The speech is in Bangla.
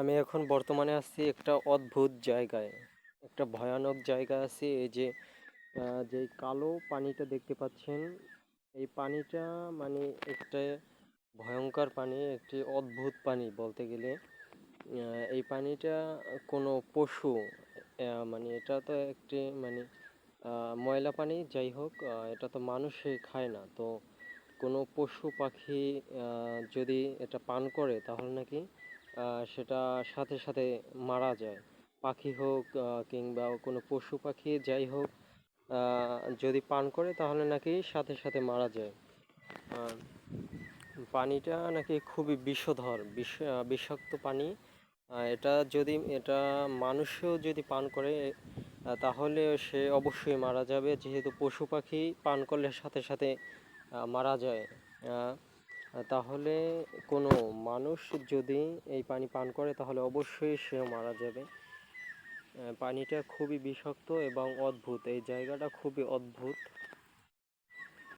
আমি এখন বর্তমানে আছি একটা অদ্ভুত জায়গায়, একটা ভয়ানক জায়গা আছি। এই যে যে কালো পানিটা দেখতে পাচ্ছেন, এই পানিটা মানে একটা ভয়ঙ্কর পানি, একটি অদ্ভুত পানি বলতে গেলে। এই পানিটা কোনো পশু মানে এটা তো একটি মানে ময়লা পানি, যাই হোক এটা তো মানুষে খায় না। তো কোনো পশু পাখি যদি এটা পান করে, তাহলে নাকি সেটা সাথে সাথে মারা যায়। পাখি হোক কিংবা কোনো পশু পাখি, যাই হোক যদি পান করে তাহলে নাকি সাথে সাথে মারা যায়। পানিটা নাকি খুবই বিষধর, বিষ বিষাক্ত পানি। এটা যদি, এটা মানুষও যদি পান করে তাহলে সে অবশ্যই মারা যাবে। যেহেতু পশু পাখি পান করলে সাথে সাথে মারা যায়। তাহলে কোনো মানুষ যদি এই পানি পান করে, তাহলে অবশ্যই সে মারা যাবে। পানিটা খুবই বিষাক্ত এবং অদ্ভুত। এই জায়গাটা খুবই অদ্ভুত।